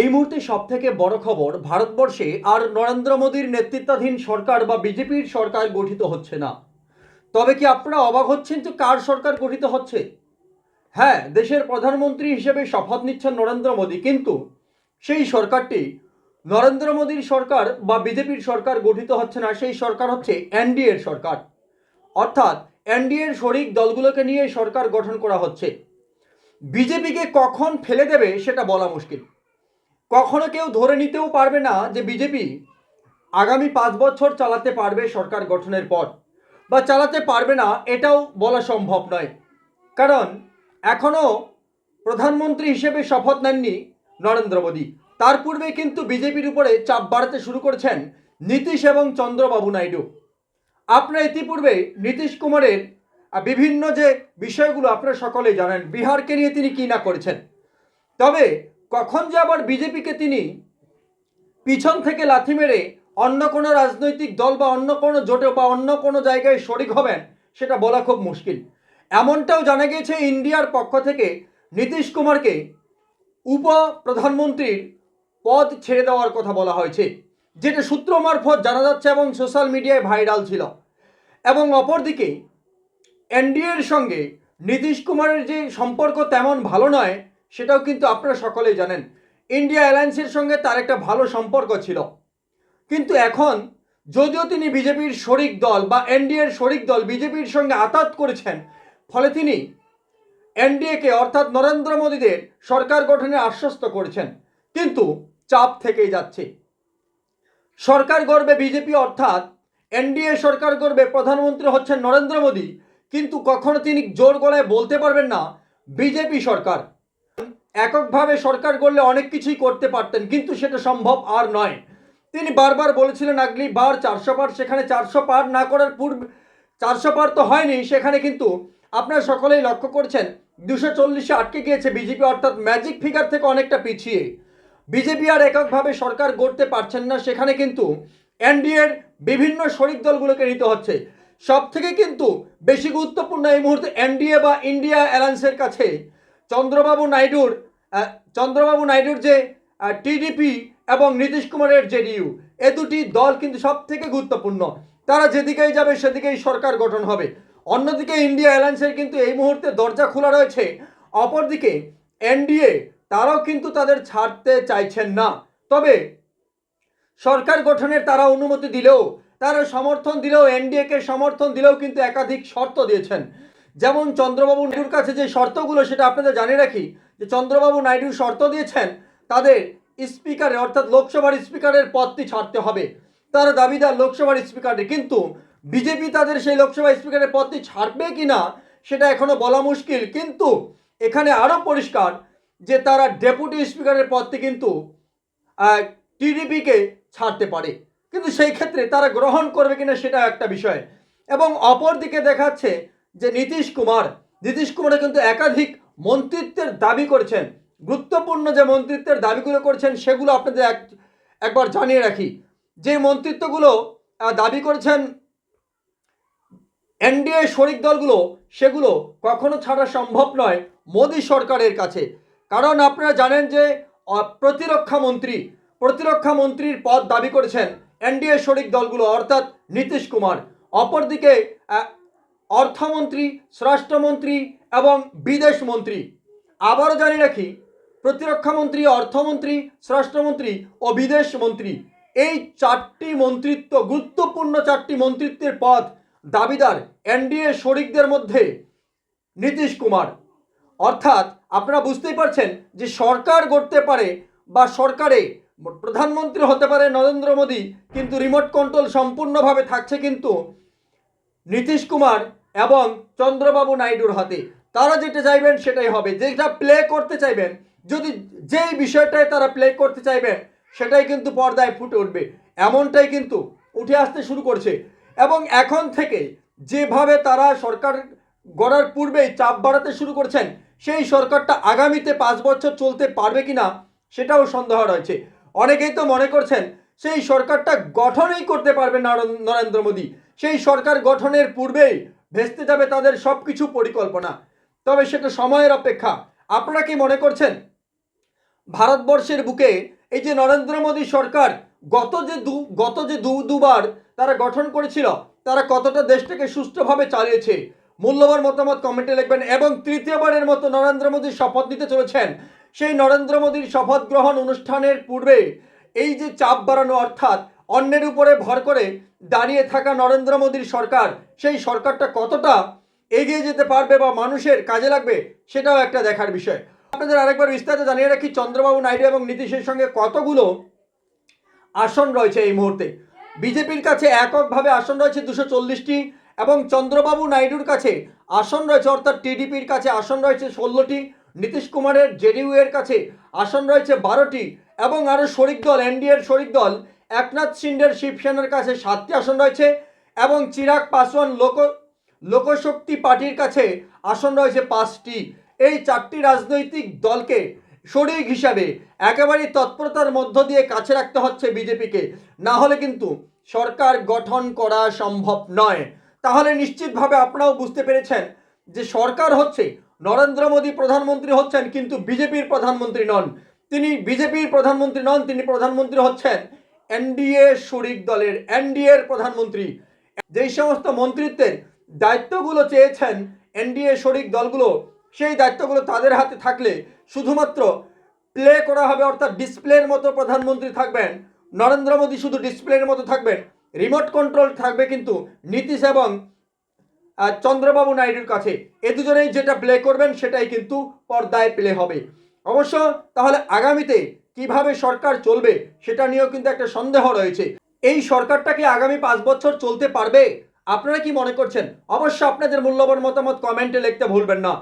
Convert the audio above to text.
এই মুহূর্তে সব থেকে বড় খবর, ভারতবর্ষে আর নরেন্দ্র মোদীর নেতৃত্বাধীন সরকার বা বিজেপির সরকার গঠিত হচ্ছে না। তবে কি আপনারা অবাক হচ্ছেন যে কার সরকার গঠিত হচ্ছে? হ্যাঁ দেশের প্রধানমন্ত্রী হিসেবে শপথ নিচ্ছেন নরেন্দ্র মোদী, কিন্তু সেই সরকারটি নরেন্দ্র মোদীর সরকার বা বিজেপির সরকার গঠিত হচ্ছে না, সেই সরকার হচ্ছে এনডিএর সরকার। অর্থাৎ এনডিএর শরিক দলগুলোকে নিয়ে সরকার গঠন করা হচ্ছে। বিজেপিকে কখন ফেলে দেবে সেটা বলা মুশকিল। কখনো কেউ ধরে নিতেও পারবে না যে বিজেপি আগামী পাঁচ বছর চালাতে পারবে সরকার গঠনের পর। বা চালাতে পারবে না, এটাও বলা সম্ভব নয়। কারণ এখনও প্রধানমন্ত্রী হিসেবে শপথ নেননি নরেন্দ্র মোদী। তার পূর্বে কিন্তু বিজেপির উপরে চাপ বাড়াতে শুরু করেছেন নীতিশ এবং চন্দ্রবাবু নাইডু। আপনারা ইতিপূর্বে নীতিশ কুমারের বিভিন্ন যে বিষয়গুলো আপনারা সকলেই জানেন, বিহারকে নিয়ে তিনি কী না করেছেন। তবে কখন যে আবার বিজেপিকে তিনি পিছন থেকে লাথি মেরে অন্য কোনো রাজনৈতিক দল বা অন্য কোনো জোটে বা অন্য কোনো জায়গায় শরিক হবেন, সেটা বলা খুব মুশকিল। এমনটাও জানা গিয়েছে ইন্ডিয়ার পক্ষ থেকে নীতিশ কুমারকে উপ প্রধানমন্ত্রীর পদ ছেড়ে দেওয়ার কথা বলা হয়েছে, যেটা সূত্র মারফত জানা যাচ্ছে এবং সোশ্যাল মিডিয়ায় ভাইরাল ছিল। এবং অপরদিকে এনডিএর সঙ্গে নীতিশ কুমারের যে সম্পর্ক তেমন ভালো নয় সেটাও কিন্তু আপনারা সকলেই জানেন। ইন্ডিয়া অ্যালায়েন্সের সঙ্গে তার একটা ভালো সম্পর্ক ছিল। কিন্তু এখন যদিও তিনি বিজেপির শরিক দল বা এনডিএর শরিক দল বিজেপির সঙ্গে আতাত করেছেন, ফলে তিনি এনডিএকে অর্থাৎ নরেন্দ্র মোদীদের সরকার গঠনে আশ্বস্ত করেছেন। কিন্তু চাপ থেকেই যাচ্ছে। সরকার গড়বে বিজেপি অর্থাৎ এনডিএ সরকার গড়বে প্রধানমন্ত্রী হচ্ছেন নরেন্দ্র মোদী, কিন্তু কখনো তিনি জোর গলায় বলতে পারবেন না, বিজেপি সরকার। এককভাবে সরকার গড়লে অনেক কিছুই করতে পারতেন, কিন্তু সেটা সম্ভব আর নয়। তিনি বারবার বলেছিলেন, আগলি বার চারশো পার সেখানে চারশো পার না করার পূর্বে চারশো পার তো হয়নি, সেখানে কিন্তু আপনারা সকলেই লক্ষ্য করছেন, দুশো চল্লিশে আটকে গিয়েছে বিজেপি, অর্থাৎ ম্যাজিক ফিগার থেকে অনেকটা পিছিয়ে। বিজেপি আর এককভাবে সরকার গড়তে পারছেন না, সেখানে কিন্তু এনডিএর বিভিন্ন শরিক দলগুলোকে নিতে হচ্ছে। সব থেকে কিন্তু বেশি গুরুত্বপূর্ণ এই মুহূর্তে এনডিএ বা ইন্ডিয়া অ্যালায়েন্সের কাছে চন্দ্রবাবু নাইডুর চন্দ্রবাবু নাইডুর যে টিডিপি এবং নীতিশ কুমারের জেডিইউ এ দুটি দল কিন্তু সব থেকে গুরুত্বপূর্ণ। তারা যেদিকেই যাবে সেদিকেই সরকার গঠন হবে। অন্যদিকে ইন্ডিয়া অ্যালায়েন্সের কিন্তু এই মুহূর্তে দরজা খোলা রয়েছে। অপরদিকে এনডিএ তারাও কিন্তু তাদের ছাড়তে চাইছেন না। তবে সরকার গঠনের তারা অনুমতি দিলেও, তারা সমর্থন দিলেও এনডিএকে সমর্থন দিলেও কিন্তু একাধিক শর্ত দিয়েছেন। যেমন চন্দ্রবাবু নাইডুর কাছে যে শর্তগুলো, সেটা আপনাদের জানিয়ে রাখি, যে চন্দ্রবাবু নাইডু শর্ত দিয়েছেন, তাদের স্পিকারে, অর্থাৎ লোকসভার স্পিকারের পদটি ছাড়তে হবে। তারা দাবিদার লোকসভার স্পিকারে কিন্তু বিজেপি তাদের সেই লোকসভা স্পিকারের পদটি ছাড়বে কি না সেটা এখনও বলা মুশকিল। কিন্তু এখানে আরও পরিষ্কার যে তারা ডেপুটি স্পিকারের পদটি কিন্তু টিডিপিকে ছাড়তে পারে। কিন্তু সেই ক্ষেত্রে তারা গ্রহণ করবে কিনা, সেটা একটা বিষয়। এবং অপর দিকে দেখাচ্ছে যে নীতিশ কুমার, নীতিশ কুমারে কিন্তু একাধিক মন্ত্রিত্বের দাবি করেছেন। গুরুত্বপূর্ণ যে মন্ত্রিত্বের দাবিগুলো করেছেন, সেগুলো আপনাদের এক, একবার জানিয়ে রাখি। যে মন্ত্রিত্বগুলো দাবি করেছেন এনডিএ শরিক দলগুলো, সেগুলো কখনো ছাড়া সম্ভব নয় মোদী সরকারের কাছে। কারণ আপনারা জানেন যে প্রতিরক্ষা মন্ত্রী, প্রতিরক্ষা মন্ত্রীর পদ দাবি করেছেন এনডিএ শরিক দলগুলো, অর্থাৎ নীতিশ কুমার। অপরদিকে অর্থমন্ত্রী, স্বরাষ্ট্রমন্ত্রী এবং বিদেশ মন্ত্রী আবারও জানি রাখি প্রতিরক্ষামন্ত্রী অর্থমন্ত্রী, স্বরাষ্ট্রমন্ত্রী ও বিদেশ মন্ত্রী এই চারটি মন্ত্রিত্ব, গুরুত্বপূর্ণ চারটি মন্ত্রিত্বের পদ দাবিদার এনডিএ শরিকদের মধ্যে নীতিশ কুমার। অর্থাৎ আপনারা বুঝতেই পারছেন যে সরকার গড়তে পারে বা সরকারে প্রধানমন্ত্রী হতে পারে নরেন্দ্র মোদী, কিন্তু রিমোট কন্ট্রোল সম্পূর্ণভাবে থাকছে কিন্তু নীতিশ কুমার এবং চন্দ্রবাবু নাইডুর হাতে। তারা যেটা চাইবেন সেটাই হবে। যেটা প্লে করতে চাইবেন, যদি যেই বিষয়টায় তারা প্লে করতে চাইবেন, সেটাই কিন্তু পর্দায় ফুটে উঠবে। এমনটাই কিন্তু উঠে আসতে শুরু করছে। এবং এখন থেকে যেভাবে তারা সরকার গড়ার পূর্বেই চাপ বাড়াতে শুরু করছেন, সেই সরকারটা আগামীতে পাঁচ বছর চলতে পারবে কি না সেটাও সন্দেহ রয়েছে। অনেকেই তো মনে করছেন, সেই সরকারটা গঠনই করতে পারবে নরেন- নরেন্দ্র মোদী। সেই সরকার গঠনের পূর্বেই ভেস্তে যাবে তাদের সব কিছু পরিকল্পনা। তবে সেটা সময়ের অপেক্ষা। আপনারা কি মনে করছেন? ভারতবর্ষের বুকে এই যে নরেন্দ্র মোদী সরকার গত যে দু, গত যে দু, দুবার তারা গঠন করেছিল, তারা কতটা দেশটাকে সুষ্ঠুভাবে চালিয়েছে, মূল্যবান মতামত কমেন্টে লিখবেন এবং তৃতীয়বারের মতো নরেন্দ্র মোদী শপথ নিতে চলেছেন। সেই নরেন্দ্র মোদীর শপথ গ্রহণ অনুষ্ঠানের পূর্বে এই যে চাপ বাড়ানো, অর্থাৎ অন্যের উপরে ভর করে দাঁড়িয়ে থাকা নরেন্দ্র মোদীর সরকার, সেই সরকারটা কতটা এগিয়ে যেতে পারবে বা মানুষের কাজে লাগবে, সেটাও একটা দেখার বিষয়। আপনাদের আরেকবার বিস্তারিত জানিয়ে রাখি, চন্দ্রবাবু নাইডু এবং নীতিশের সঙ্গে কতগুলো আসন রয়েছে এই মুহূর্তে? বিজেপির কাছে এককভাবে আসন রয়েছে দুশো চল্লিশটি এবং চন্দ্রবাবু নাইডুর কাছে আসন রয়েছে, অর্থাৎ টিডিপির কাছে আসন রয়েছে ষোলোটি, নীতিশ কুমারের জেডিইউ এর কাছে আসন রয়েছে বারোটি এবং আরও শরিক দল, এনডিএর শরিক দল একনাথ শিন্ডের শিবসেনার কাছে সাতটি আসন রয়েছে এবং চিরাগ পাসওয়ান লোক, লোকশক্তি পার্টির কাছে আসন রয়েছে পাঁচটি। এই চারটি রাজনৈতিক দলকে শরিক হিসাবে একেবারেই তৎপরতার মধ্য দিয়ে কাছে রাখতে হচ্ছে বিজেপিকে। না হলে কিন্তু সরকার গঠন করা সম্ভব নয়। তাহলে নিশ্চিতভাবে আপনারাও বুঝতে পেরেছেন যে সরকার হচ্ছে, নরেন্দ্র মোদী প্রধানমন্ত্রী হচ্ছেন কিন্তু বিজেপির প্রধানমন্ত্রী নন। তিনি বিজেপির প্রধানমন্ত্রী নন, তিনি প্রধানমন্ত্রী হচ্ছেন এনডিএ শরিক দলের এনডিএর প্রধানমন্ত্রী। যেই সমস্ত মন্ত্রিত্বের দায়িত্বগুলো চেয়েছেন এনডিএ শরিক দলগুলো, সেই দায়িত্বগুলো তাদের হাতে থাকলে শুধুমাত্র প্লে করা হবে, অর্থাৎ ডিসপ্লের মতো প্রধানমন্ত্রী থাকবেন, নরেন্দ্র মোদী শুধু ডিসপ্লের মতো থাকবেন, রিমোট কন্ট্রোল থাকবে কিন্তু নীতিশ এবং চন্দ্রবাবু নাইডুর কাছে। এ দুজনেই যেটা প্লে করবেন, সেটাই কিন্তু পর্দায় প্লে হবে। অবশ্য তাহলে আগামীতে কীভাবে সরকার চলবে সেটা নিয়েও কিন্তু একটা সন্দেহ রয়েছে। এই সরকারটাকে আগামী পাঁচ বছর চলতে পারবে? আপনারা কি মনে করছেন? অবশ্য আপনাদের মূল্যবান মতামত কমেন্টে লিখতে ভুলবেন না।